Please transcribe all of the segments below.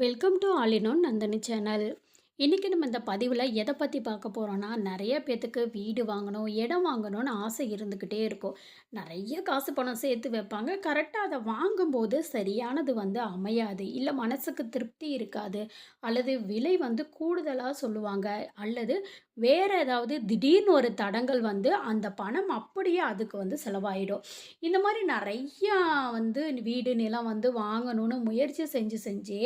Welcome to all in one Nandini channel இன்றைக்கி நம்ம இந்த பதிவில் எதை பற்றி பார்க்க போகிறோன்னா நிறைய பேர்த்துக்கு வீடு வாங்கணும் இடம் வாங்கணும்னு ஆசை இருந்துக்கிட்டே இருக்கும். நிறைய காசு பணம் சேர்த்து வைப்பாங்க. கரெக்டாக அதை வாங்கும்போது சரியானது வந்து அமையாது. இல்லை மனசுக்கு திருப்தி இருக்காது. அல்லது விலை வந்து கூடுதலாக சொல்லுவாங்க. அல்லது வேறு ஏதாவது திடீர்னு ஒரு தடங்கள் வந்து அந்த பணம் அப்படியே அதுக்கு வந்து செலவாயிடும். இந்த மாதிரி நிறையா வந்து வீடு நிலம் வந்து வாங்கணும்னு முயற்சி செஞ்சு செஞ்சு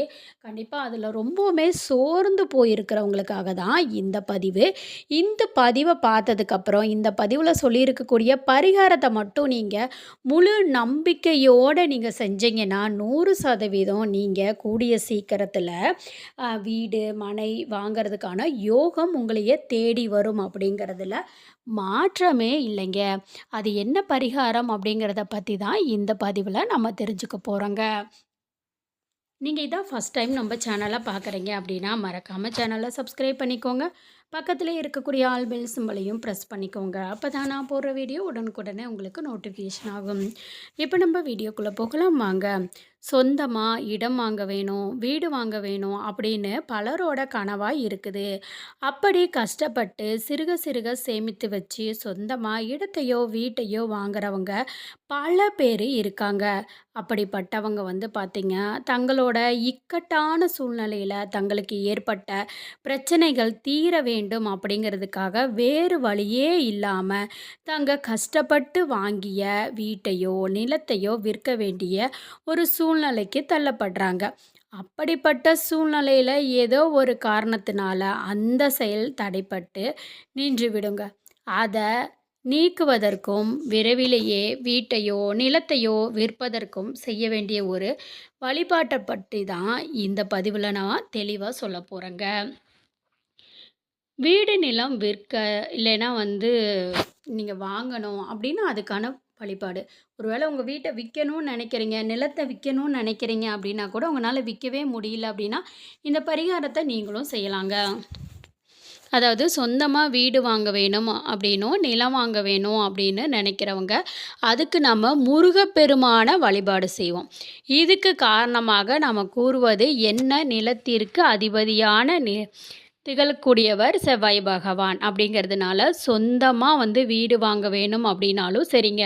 கண்டிப்பாக அதில் ரொம்பவுமே சோர்ந்து போயிருக்கிறவங்களுக்காக தான் இந்த பதிவு. இந்த பதிவை பார்த்ததுக்கப்புறம் இந்த பதிவில் சொல்லியிருக்கக்கூடிய பரிகாரத்தை மட்டும் நீங்கள் முழு நம்பிக்கையோடு நீங்கள் செஞ்சீங்கன்னா நூறு சதவீதம் நீங்கள் கூடிய சீக்கிரத்தில் வீடு மனை வாங்கிறதுக்கான யோகம் உங்களையே தே தேடி வரும் அப்படிங்கிறதுல மாற்றமே இல்லைங்க. அது என்ன பரிகாரம் அப்படிங்கிறத பற்றி தான் இந்த பதிவில் நம்ம தெரிஞ்சுக்க போகிறோங்க நீங்கள் இதான் ஃபஸ்ட் டைம் நம்ம சேனலை பார்க்குறீங்க அப்படின்னா மறக்காமல் சேனலை சப்ஸ்கிரைப் பண்ணிக்கோங்க. பக்கத்தில் இருக்கக்கூடிய ஆல் பெல் சிம்பலையும் ப்ரெஸ் பண்ணிக்கோங்க. அப்போ தான் நான் போடுற வீடியோ உடனுக்குடனே உங்களுக்கு நோட்டிஃபிகேஷன் ஆகும். இப்போ நம்ம வீடியோக்குள்ளே போகலாம். வாங்க. சொந்தமாக இடம் வாங்க வேணும் வீடு வாங்க வேணும் அப்படின்னு பலரோட கனவாக இருக்குது. அப்படி கஷ்டப்பட்டு சிறுக சிறுக சேமித்து வச்சு சொந்தமாக இடத்தையோ வீட்டையோ வாங்குறவங்க பல பேர் இருக்காங்க. அப்படிப்பட்டவங்க வந்து பார்த்திங்க தங்களோட இக்கட்டான சூழ்நிலையில் தங்களுக்கு ஏற்பட்ட பிரச்சனைகள் தீர வேண்டும் அப்படிங்கிறதுக்காக வேறு வழியே இல்லாமல் தங்க கஷ்டப்பட்டு வாங்கிய வீட்டையோ நிலத்தையோ விற்க வேண்டிய ஒரு சூழ்நிலைக்கு தள்ளப்படுறாங்க. அப்படிப்பட்ட சூழ்நிலையில் ஏதோ ஒரு காரணத்தினால அந்த செயல் தடைப்பட்டு நின்று விடுங்க. அதை நீக்குவதற்கும் விரைவிலேயே வீட்டையோ நிலத்தையோ விற்பதற்கும் செய்ய வேண்டிய ஒரு வழிபாட்டை பற்றி தான் இந்த பதிவில் நான் தெளிவாக சொல்ல போகிறேங்க வீடு நிலம் விற்க இல்லைன்னா வந்து நீங்கள் வாங்கணும் அப்படின்னா அதுக்கான வழிபாடு. ஒருவேளை உங்கள் வீட்டை விற்கணும்னு நினைக்கிறீங்க நிலத்தை விற்கணும்னு நினைக்கிறீங்க அப்படின்னா கூட உங்களால் விற்கவே முடியல அப்படின்னா இந்த பரிகாரத்தை நீங்களும் செய்யலாங்க. அதாவது சொந்தமாக வீடு வாங்க வேணும் அப்படின்னும் நிலம் வாங்க வேணும் அப்படின்னு நினைக்கிறவங்க அதுக்கு நம்ம முருகப்பெருமான வழிபாடு செய்வோம். இதுக்கு காரணமாக நம்ம கூறுவது என்ன நிலத்திற்கு அதிபதியான நி திகழக்கூடியவர் செவ்வாய் பகவான் அப்படிங்கிறதுனால சொந்தமாக வந்து வீடு வாங்க வேணும் அப்படின்னாலும் சரிங்க.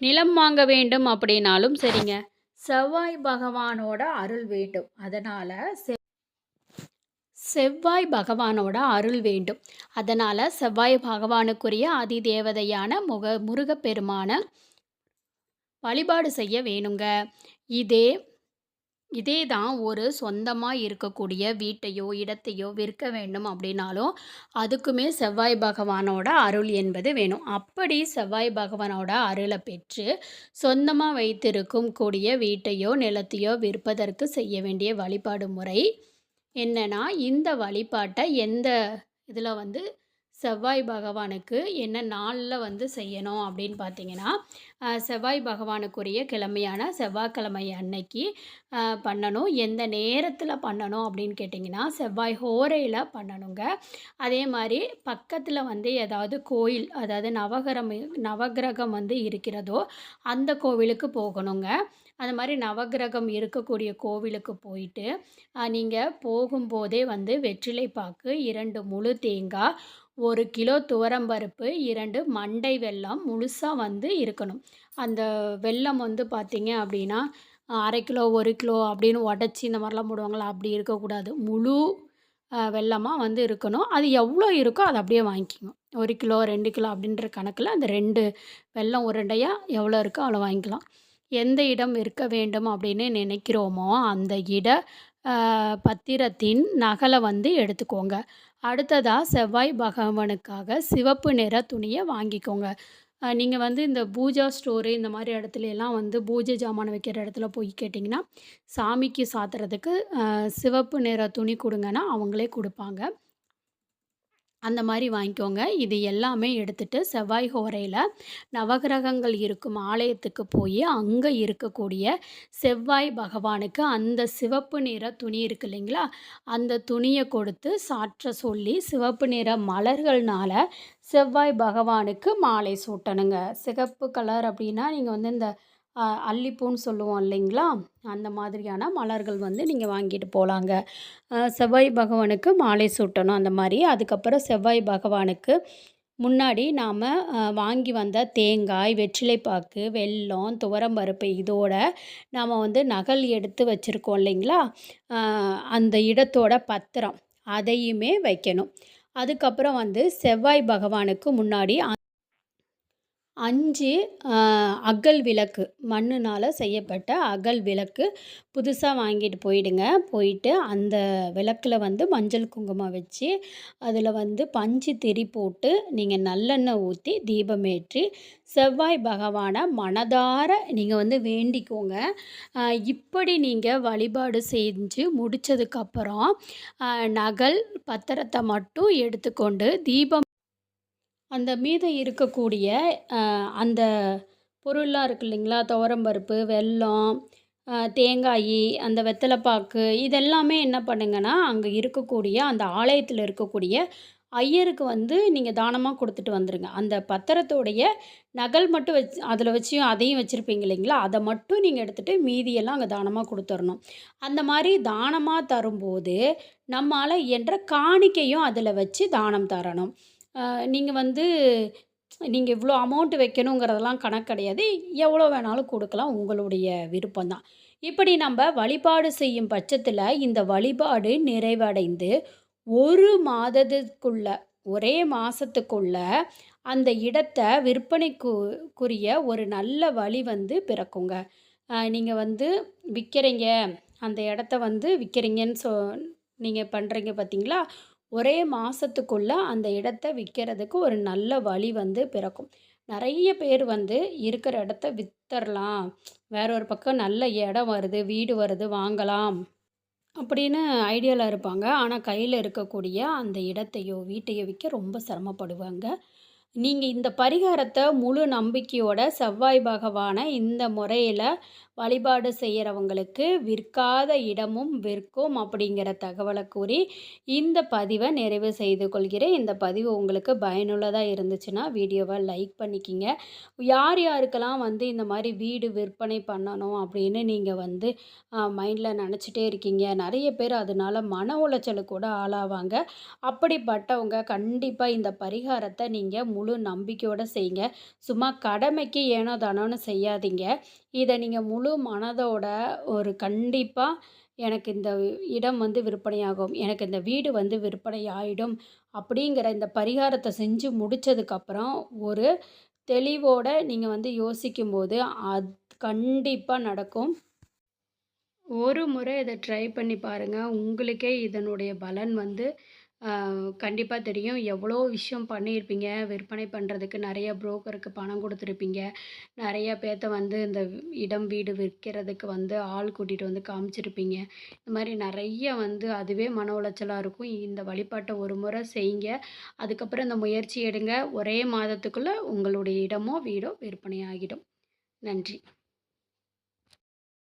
நிலம் வாங்க வேண்டும் அப்படின்னாலும் சரிங்க. செவ்வாய் பகவானோட அருள் வேண்டும். அதனால் செவ்வாய் பகவானோட அருள் வேண்டும். அதனால் செவ்வாய் பகவானுக்குரிய அதி தேவதையான முக முருகப்பெருமான வழிபாடு செய்ய வேணுங்க. இதே இதே தான் ஒரு சொந்தமாக இருக்கக்கூடிய வீட்டையோ இடத்தையோ விற்க வேண்டும் அப்படின்னாலும் அதுக்குமே செவ்வாய் பகவானோட அருள் என்பது வேணும். அப்படி செவ்வாய் பகவானோட அருளை பெற்று சொந்தமாக வைத்திருக்கும் கூடிய வீட்டையோ நிலத்தையோ விற்பதற்கு செய்ய வேண்டிய வழிபாடு முறை என்னென்னா இந்த வழிபாட்டை எந்த இதில் வந்து செவ்வாய் பகவானுக்கு என்ன நாளில் வந்து செய்யணும் அப்படின்னு பார்த்தீங்கன்னா செவ்வாய் பகவானுக்குரிய கிழமையான செவ்வாய்க்கிழமை அன்னைக்கு பண்ணணும். எந்த நேரத்தில் பண்ணணும் அப்படின்னு கேட்டிங்கன்னா செவ்வாய் ஹோரையில் பண்ணணுங்க. அதே மாதிரி பக்கத்தில் வந்து ஏதாவது கோயில் அதாவது நவகிரம் நவகிரகம் வந்து இருக்கிறதோ அந்த கோவிலுக்கு போகணுங்க. அது மாதிரி நவகிரகம் இருக்கக்கூடிய கோவிலுக்கு போயிட்டு நீங்கள் போகும்போதே வந்து வெற்றிலை பாக்கு இரண்டு முழு தேங்காய் ஒரு கிலோ துவரம்பருப்பு இரண்டு மண்டை வெல்லம் முழுசாக வந்து இருக்கணும். அந்த வெல்லம் வந்து பார்த்திங்க அப்படின்னா அரை கிலோ ஒரு கிலோ அப்படின்னு உடச்சி இந்த மாதிரிலாம் போடுவாங்களா அப்படி இருக்கக்கூடாது. முழு வெல்லமாக வந்து இருக்கணும். அது எவ்வளோ இருக்கோ அதை அப்படியே வாங்கிக்கணும் ஒரு கிலோ ரெண்டு கிலோ அப்படின்ற கணக்கில் அந்த ரெண்டு வெல்லம் உருண்டையாக எவ்வளோ இருக்கோ அவ்வளோ வாங்கிக்கலாம். எந்த இடம் இருக்க வேண்டும் அப்படின்னு நினைக்கிறோமோ அந்த இட பத்திரத்தின் நகலை வந்து எடுத்துக்கோங்க. அடுத்ததாக செவ்வாய் பகவானுக்காக சிவப்பு நிற துணியை வாங்கிக்கோங்க. நீங்கள் வந்து இந்த பூஜா ஸ்டோரு இந்த மாதிரி இடத்துல எல்லாம் வந்து பூஜை ஜாமான் வைக்கிற இடத்துல போய் கேட்டிங்கன்னா சாமிக்கு சாத்துறதுக்கு சிவப்பு நிற துணி கொடுங்கன்னா அவங்களே கொடுப்பாங்க. அந்த மாதிரி வாங்கிக்கோங்க. இது எல்லாமே எடுத்துகிட்டு செவ்வாய் ஹோரையில் நவகிரகங்கள் இருக்கும் ஆலயத்துக்கு போய் அங்கே இருக்கக்கூடிய செவ்வாய் பகவானுக்கு அந்த சிவப்பு நிற துணி இருக்கு இல்லைங்களா? அந்த துணியை கொடுத்து சாற்ற சொல்லி சிவப்பு நிற மலர்கள்னால செவ்வாய் பகவானுக்கு மாலை சூட்டணுங்க. சிகப்பு கலர் அப்படின்னா நீங்கள் வந்து இந்த அல்லிப்பூன்னு சொல்லுவோம் இல்லைங்களா? அந்த மாதிரியான மலர்கள் வந்து நீங்கள் வாங்கிட்டு போகலாங்க செவ்வாய் பகவானுக்கு மாலை சூட்டணும் அந்த மாதிரி அதுக்கப்புறம் செவ்வாய் பகவானுக்கு முன்னாடி நாம் வாங்கி வந்த தேங்காய், வெற்றிலை பாக்கு, வெல்லம், துவரம்பருப்பு இதோட நாம் வந்து நகல் எடுத்து வச்சுருக்கோம் இல்லைங்களா? அந்த இடத்தோட பத்திரம் அதையுமே வைக்கணும். அதுக்கப்புறம் வந்து செவ்வாய் பகவானுக்கு முன்னாடி அஞ்சு அகல் விளக்கு மண்ணுனால் செய்யப்பட்ட அகல் விளக்கு புதுசாக வாங்கிட்டு போயிடுங்க. போயிட்டு அந்த விளக்கில் வந்து மஞ்சள், குங்குமம் வச்சு, அதில் வந்து பஞ்சு திரி போட்டு, நீங்கள் நல்லெண்ணெய் ஊற்றி தீபமேற்றி, செவ்வாய் பகவானை மனதார நீங்கள் வந்து வேண்டிக்கோங்க. இப்படி நீங்கள் வழிபாடு செஞ்சு முடிச்சதுக்கப்புறம், நகல், பத்திரத்தை மட்டும் எடுத்துக்கொண்டு தீபம் அந்த மீதம் இருக்கக்கூடிய அந்த பொருள்லாம் இருக்கு இல்லைங்களா? துவரம்பருப்பு, வெல்லம், தேங்காய் அந்த வெத்தலைப்பாக்கு இதெல்லாமே என்ன பண்ணுங்கன்னா, அங்கே இருக்கக்கூடிய அந்த ஆலயத்தில் இருக்கக்கூடிய ஐயருக்கு வந்து நீங்கள் தானமாக கொடுத்துட்டு வந்துடுங்க அந்த பத்திரத்தோடைய நகல் மட்டும் வச்சு அதில் வச்சு அதையும் வச்சுருப்பீங்க இல்லைங்களா? அதை மட்டும் நீங்கள் எடுத்துகிட்டு மீதியெல்லாம் அங்கே தானமாக கொடுத்துடணும் அந்த மாதிரி தானமாக தரும்போது, நம்மளால் என்ற காணிக்கையும் அதில் வச்சு தானம் தரணும். நீங்கள் வந்து நீங்கள் இவ்வளோ அமௌண்ட் வைக்கணுங்கிறதெல்லாம் கணக்கு கிடையாது. எவ்வளோ வேணாலும் கொடுக்கலாம் உங்களுடைய விருப்பம் தான். இப்படி நம்ம வழிபாடு செய்யும் பட்சத்தில் இந்த வழிபாடு நிறைவடைந்து ஒரு மாதத்துக்குள்ள, ஒரே மாதத்துக்குள்ள அந்த இடத்தை விற்பனைக்குரிய ஒரு நல்ல வழி வந்து பிறக்குங்க. நீங்கள் வந்து விற்கிறீங்க அந்த இடத்த வந்து விற்கிறீங்கன்னு சொ நீங்கள் பண்ணுறீங்க பார்த்தீங்களா? ஒரே மாதத்துக்குள்ளே அந்த இடத்த விற்கிறதுக்கு ஒரு நல்ல வழி வந்து பிறக்கும். நிறைய பேர் வந்து இருக்கிற இடத்த வித்தரலாம். வேற ஒரு பக்கம் நல்ல இடம் வருது, வீடு வருது வாங்கலாம். அப்படின்னு ஐடியாவில் இருப்பாங்க. ஆனால் கையில் இருக்கக்கூடிய அந்த இடத்தையோ, வீட்டையோ விற்க ரொம்ப சிரமப்படுவாங்க. நீங்கள் இந்த பரிகாரத்தை முழு நம்பிக்கையோட செவ்வாய் பகவான இந்த முறையில் வழிபாடு செய்கிறவங்களுக்கு விற்காத இடமும் விற்கும் அப்படிங்கிற தகவலை கூறி, இந்த பதிவை நிறைவு செய்து கொள்கிறேன். இந்த பதிவு உங்களுக்கு பயனுள்ளதாக இருந்துச்சுன்னா, வீடியோவை லைக் பண்ணிக்கிங்க. யார் யாருக்கெல்லாம் வந்து இந்த மாதிரி வீடு விற்பனை பண்ணணும் அப்படின்னு நீங்கள் வந்து மைண்டில் நினச்சிட்டே இருக்கீங்க. நிறைய பேர் அதனால மன உளைச்சலுக்கு கூட ஆளாவாங்க. அப்படிப்பட்டவங்க கண்டிப்பாக இந்த பரிகாரத்தை நீங்கள் முழு முழு நம்பிக்கையோடு செய்யுங்க. சும்மா கடமைக்கு ஏனோ தானோன்னு செய்யாதீங்க. இதை நீங்கள் முழு மனதோட ஒரு கண்டிப்பாக எனக்கு இந்த இடம் வந்து விற்பனையாகும். எனக்கு இந்த வீடு வந்து விற்பனை ஆகிடும் அப்படிங்கிற இந்த பரிகாரத்தை செஞ்சு முடித்ததுக்கப்புறம் ஒரு தெளிவோட நீங்கள் வந்து யோசிக்கும்போது, அது கண்டிப்பாக நடக்கும். ஒரு முறை இதை ட்ரை பண்ணி பாருங்கள் உங்களுக்கே இதனுடைய பலன் வந்து கண்டிப்பாக தெரியும். எவ்வளோ விஷயம் பண்ணியிருப்பீங்க. விற்பனை பண்ணுறதுக்கு நிறைய புரோக்கருக்கு பணம் கொடுத்துருப்பீங்க நிறைய பேத்த வந்து இந்த இடம், வீடு விற்கிறதுக்கு வந்து ஆள் கூட்டிகிட்டு வந்து காமிச்சிருப்பீங்க. இந்த மாதிரி நிறைய வந்து அதுவே மன உளைச்சலாக இருக்கும். இந்த வழிபாட்டை ஒரு முறை செய்யுங்க. அதுக்கப்புறம் இந்த முயற்சி எடுங்க. ஒரே மாதத்துக்குள்ளே உங்களுடைய இடமோ, வீடோ விற்பனை ஆகிடும். நன்றி.